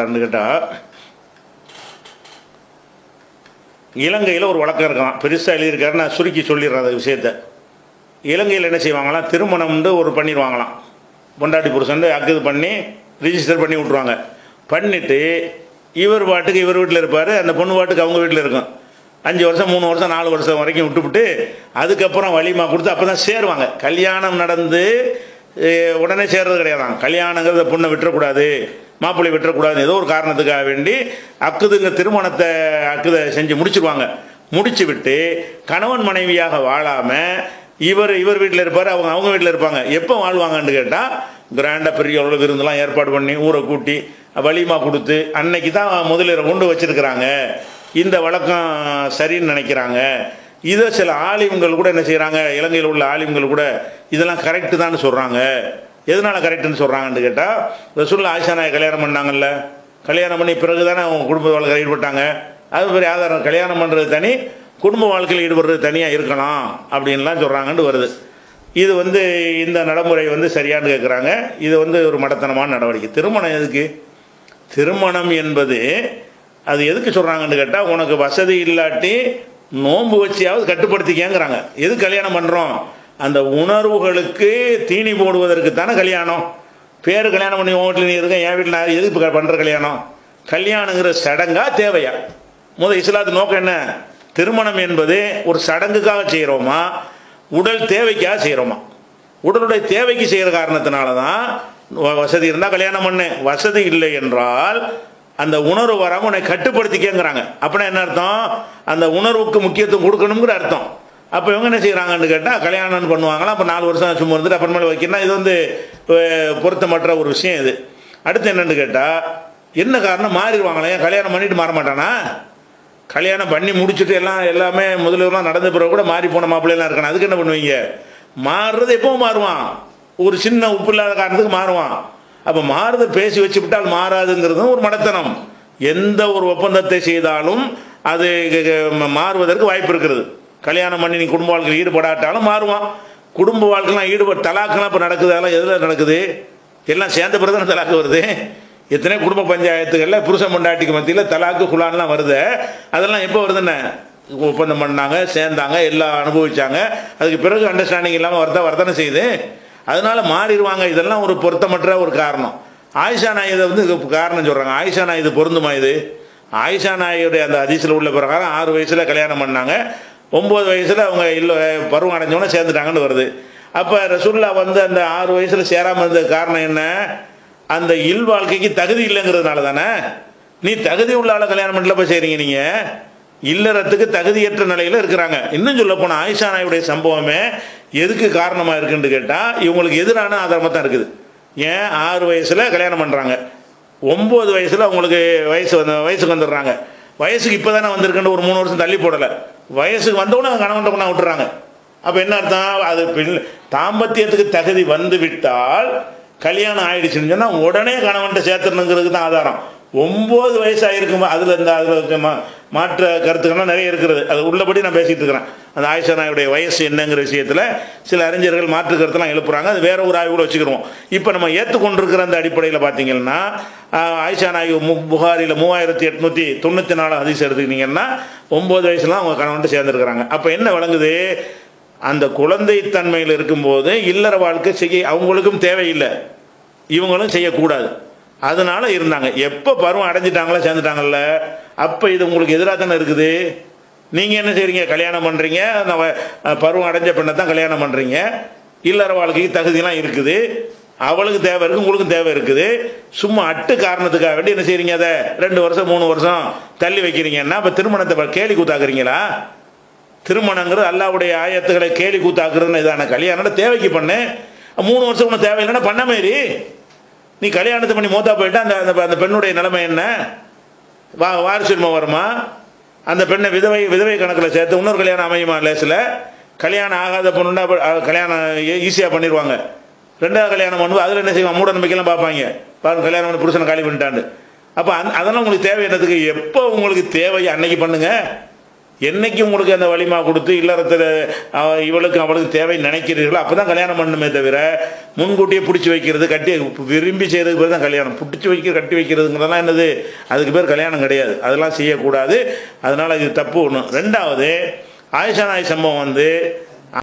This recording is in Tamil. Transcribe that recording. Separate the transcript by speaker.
Speaker 1: கேட்டால் இலங்கையில் ஒரு வழக்கம் இருக்கலாம் பெருசாக எழுதியிருக்காரு நான் சுருக்கி சொல்லிடுறேன் அந்த விஷயத்த. இலங்கையில் என்ன செய்வாங்களாம்? திருமணம்னு ஒரு பண்ணிடுவாங்களாம் பொண்டாட்டி புருஷன் அக்குது பண்ணி ரிஜிஸ்டர் பண்ணி விட்ருவாங்க பண்ணிவிட்டு இவர் பாட்டுக்கு இவர் வீட்டில் இருப்பார் அந்த பொண்ணு பாட்டுக்கு அவங்க வீட்டில் இருக்கும். அஞ்சு வருஷம் மூணு வருஷம் நாலு வருஷம் வரைக்கும் விட்டுவிட்டு அதுக்கப்புறம் வலிமா கொடுத்து அப்போ தான் சேருவாங்க. கல்யாணம் நடந்து உடனே சேர்றது கிடையாதான் கல்யாணங்கிறத பொண்ணை விட்டுறக்கூடாது. மாப்பிள்ளை வெட்டக்கூடாது ஏதோ ஒரு காரணத்துக்காக வேண்டி அக்குதுங்க திருமணத்தை அக்குதை செஞ்சு முடிச்சிருவாங்க. முடிச்சு விட்டு கணவன் மனைவியாக வாழாமல் இவர் இவர் வீட்டில் இருப்பார் அவங்க அவங்க வீட்டில் இருப்பாங்க. எப்போ வாழ்வாங்கன்னு கேட்டால் கிராண்டாக பெரிய அளவு விருந்தெல்லாம் ஏற்பாடு பண்ணி ஊரை கூட்டி வலிமா கொடுத்து அன்னைக்கு தான் முதலீரை கொண்டு வச்சிருக்கிறாங்க. இந்த வழக்கம் சரின்னு நினைக்கிறாங்க. இதை சில ஆலிம்கள் கூட என்ன செய்கிறாங்க இலங்கையில் உள்ள ஆலிம்கள் கூட இதெல்லாம் கரெக்டு தான் சொல்கிறாங்க எதனால் கரெக்டுன்னு சொல்கிறாங்கன்னு கேட்டால் ரசூல்லா ஆயிஷா நாயை கல்யாணம் பண்ணாங்கல்ல. கல்யாணம் பண்ணி பிறகு தானே அவங்க குடும்ப வாழ்க்கையில் ஈடுபட்டாங்க. அது பெரிய ஆதாரம். கல்யாணம் பண்ணுறது தனி குடும்ப வாழ்க்கையில் ஈடுபடுறது தனியாக இருக்கலாம் அப்படின்லாம் சொல்கிறாங்கன்னு வருது. இது வந்து இந்த நடைமுறை வந்து சரியானு கேட்குறாங்க இது வந்து ஒரு மடத்தனமான நடவடிக்கை. திருமணம் எதுக்கு? திருமணம் என்பது அது எதுக்கு சொல்கிறாங்கன்னு கேட்டால் உனக்கு வசதி இல்லாட்டி நோன்பு வச்சியாவது கட்டுப்படுத்திக்கங்கிறாங்க. எது கல்யாணம் பண்ணுறோம் அந்த உணர்வுகளுக்கு தீனி போடுவதற்கு தானே கல்யாணம்? பேர் கல்யாணம் பண்ணி உன் வீட்டில் நீ இருக்க என் வீட்டில் நான் எதுக்கு இப்போ பண்ணுற கல்யாணம்? கல்யாணங்கிற சடங்கா தேவையா? முதல் இஸ்லாத்து நோக்கம் என்ன? திருமணம் என்பது ஒரு சடங்குக்காக செய்கிறோமா உடல் தேவைக்காக செய்கிறோமா உடலுடைய தேவைக்கு செய்கிற காரணத்தினால தான் வசதி இருந்தால் கல்யாணம் பண்ணு. வசதி இல்லை என்றால் அந்த உணர்வு வராமல் உன்னை கட்டுப்படுத்திக்கங்கிறாங்க. அப்படின்னா என்ன அர்த்தம்? அந்த உணர்வுக்கு முக்கியத்துவம் கொடுக்கணுங்கிற அர்த்தம். அப்போ இவங்க என்ன செய்கிறாங்கன்னு கேட்டால் கல்யாணம் பண்ணுவாங்களா அப்போ நாலு வருஷம் சும்மா இருந்துட்டு அப்புறமேல வைக்கணும் இது வந்து பொருத்தமற்ற ஒரு விஷயம் இது. அடுத்து என்னென்னு கேட்டால் என்ன காரணம்? மாறிடுவாங்களே. ஏன் கல்யாணம் பண்ணிட்டு மாற மாட்டானா? கல்யாணம் பண்ணி முடிச்சுட்டு எல்லாம் எல்லாமே முதல்வர்லாம் நடந்த பிறகு கூட மாறி போன மாப்பிள்ளைலாம் இருக்கணும் அதுக்கு என்ன பண்ணுவீங்க? மாறுறது எப்பவும் மாறுவான். ஒரு சின்ன உப்பு இல்லாத காரணத்துக்கு மாறுவான். அப்போ மாறுதை பேசி வச்சு விட்டால் மாறாதுங்கிறதும் ஒரு மடத்தனம். எந்த ஒரு ஒப்பந்தத்தை செய்தாலும் அது மாறுவதற்கு வாய்ப்பு இருக்கிறது. கல்யாணம் பண்ணி நீ குடும்ப வாழ்க்கையில் ஈடுபடாட்டாலும் மாறுவான். குடும்ப வாழ்க்கைலாம் ஈடுபட தலாக்கெல்லாம் இப்போ நடக்குது. அதெல்லாம் எதில் நடக்குது? எல்லாம் சேர்ந்த பிறகு தலாக்கு வருது. எத்தனை குடும்ப பஞ்சாயத்துகளில் புருஷன் பொண்டாட்டிக்கு மத்தியில் தலாக்கு குலான்லாம் வருது. அதெல்லாம் எப்போ வருதுன்னு? ஒப்பந்தம் பண்ணாங்க சேர்ந்தாங்க எல்லாம் அனுபவிச்சாங்க. அதுக்கு பிறகு அண்டர்ஸ்டாண்டிங் இல்லாமல் வரத வர்த்தனை செய்யுது. அதனால மாறிடுவாங்க. இதெல்லாம் ஒரு பொருத்தமற்ற ஒரு காரணம். ஆயிஷா நாய் இதை வந்து காரணம் சொல்கிறாங்க ஆயிஷா நாய் இது பொருந்துமா இது? ஆயிஷா நாயுடைய அந்த அதிசயில் உள்ள பிரகாரம் ஆறு வயசில் கல்யாணம் பண்ணாங்க. ஒம்பது வயசில் அவங்க இல்லை பருவம் அடைஞ்சவொன்னே சேர்ந்துட்டாங்கன்னு வருது. அப்போ ரசுல்லா வந்து அந்த ஆறு வயசில் சேராமல் இருந்த காரணம் என்ன? அந்த இல் வாழ்க்கைக்கு தகுதி இல்லைங்கிறதுனால தானே நீ தகுதி உள்ள ஆளை கல்யாணம் பண்ணல போய் செய்கிறீங்க நீங்கள் இல்லறத்துக்கு தகுதியற்ற நிலையில் இருக்கிறாங்க. இன்னும் சொல்ல போனால் ஆயிஷா நாயுடைய சம்பவமே எதுக்கு காரணமாக இருக்குன்னு கேட்டால் இவங்களுக்கு எதிரான ஆதாரமாக தான் இருக்குது. ஏன்? ஆறு வயசில் கல்யாணம் பண்ணுறாங்க ஒம்பது வயசில் அவங்களுக்கு வயசு வந்து வயசுக்கு வந்துடுறாங்க. வயசுக்கு இப்போ தானே வந்திருக்குன்னு ஒரு மூணு வருஷம் தள்ளி போடலை. வயசுக்கு வந்தவுடனே கணவன் கொண்டா விட்டுறாங்க. அப்போ என்ன அர்த்தம்? அது தாம்பத்தியத்துக்கு தகுதி வந்து விட்டால் கல்யாணம் ஆயிடுச்சுன்னு சொன்னால் உடனே கணவன்கிட்ட சேர்த்துணுங்கிறதுக்கு தான் ஆதாரம். ஒம்பது வயசாக இருக்குமா அதில் இந்த அதில் இருக்குமா மாற்ற கருத்துக்கள்லாம் நிறைய இருக்கிறது. அது உள்ளபடி நான் பேசிகிட்டு இருக்கிறேன். அந்த ஆயிஷா நாயுடைய வயசு என்னங்கிற விஷயத்தில் சில அறிஞர்கள் மாற்று கருத்தெல்லாம் எழுப்புறாங்க. அது வேற ஒரு ஆய்வுகளை வச்சுக்கிருவோம் இப்போ நம்ம ஏற்றுக்கொண்டிருக்கிற அந்த அடிப்படையில் பார்த்தீங்கன்னா ஆயுஷா ஆயிஷா நாயு மு புகாரியில் மூவாயிரத்தி எட்நூற்றி தொண்ணூற்றி நாலு அதிசயம் எடுத்துக்கிட்டிங்கன்னா ஒம்பது வயசுலாம் அவங்க கணவன்ட்டு சேர்ந்துருக்கிறாங்க. அப்போ என்ன வழங்குது? அந்த குழந்தைத்தன்மையில் இருக்கும்போது இல்லற வாழ்க்கை செய்ய அவங்களுக்கும் தேவையில்லை. இவங்களும் செய்யக்கூடாது. அதனால இருந்தாங்க. எப்போ பருவம் அடைஞ்சிட்டாங்களோ சேர்ந்துட்டாங்கல்ல அப்போ இது உங்களுக்கு எதிராக தானே இருக்குது? நீங்கள் என்ன செய்கிறீங்க கல்யாணம் பண்ணுறீங்க அந்த பருவம் அடைஞ்ச பெண்ணை தான் கல்யாணம் பண்ணுறீங்க இல்லற வாழ்க்கைக்கு தகுதியெல்லாம் இருக்குது. அவளுக்கு தேவை இருக்குது உங்களுக்கும் தேவை இருக்குது. சும்மா அட்டு காரணத்துக்காக வேண்டி என்ன செய்கிறீங்க அதை? ரெண்டு வருஷம் மூணு வருஷம் தள்ளி வைக்கிறீங்கன்னா இப்போ திருமணத்தை கேலி கூத்தாக்குறீங்களா? திருமணங்கிறது அல்லாவுடைய ஆயத்துக்களை கேலி கூத்தாக்குறதுன்னு இதான. கல்யாணம் தேவைக்கு பண்ணு. மூணு வருஷம் உனக்கு தேவையில்லைன்னா பண்ண மாரி. நீ கல்யாணத்தை பண்ணி மூத்தா போயிட்டா அந்த அந்த அந்த பெண்ணுடைய நிலைமை என்ன? வா வாரிசுரிமை வருமா? அந்த பெண்ணை விதவை விதவை கணக்கில் சேர்த்து இன்னொரு கல்யாணம் அமையுமா? லேசில் கல்யாணம் ஆகாத பொண்ணுன்னா கல்யாணம் ஈஸியாக பண்ணிடுவாங்க ரெண்டாவது கல்யாணம் பண்ணுவோம் அதில் என்ன செய்வாங்க? மூட நம்பிக்கைலாம் பார்ப்பாங்க. பாருங்க கல்யாணம் பண்ணி புருஷனை காலி பண்ணிட்டாண்டு அப்போ அந் அதெல்லாம் உங்களுக்கு தேவை என்னதுக்கு எப்போ உங்களுக்கு தேவை அன்னைக்கு பண்ணுங்கள் என்னைக்கு உங்களுக்கு அந்த வலிமா கொடுத்து இல்லறத்தில் இவளுக்கு அவளுக்கு தேவை நினைக்கிறீர்களோ அப்போ தான் கல்யாணம் பண்ணணுமே தவிர முன்கூட்டியே பிடிச்சி வைக்கிறது கட்டி விரும்பி செய்கிறதுக்கு பேர் தான் கல்யாணம். பிடிச்சி வைக்க கட்டி வைக்கிறதுங்கிறதெல்லாம் என்னது? அதுக்கு பேர் கல்யாணம் கிடையாது. அதெல்லாம் செய்யக்கூடாது. அதனால் இது தப்பு ஒன்று ரெண்டாவது ஆயுஷா நாய் சம்பவம் வந்து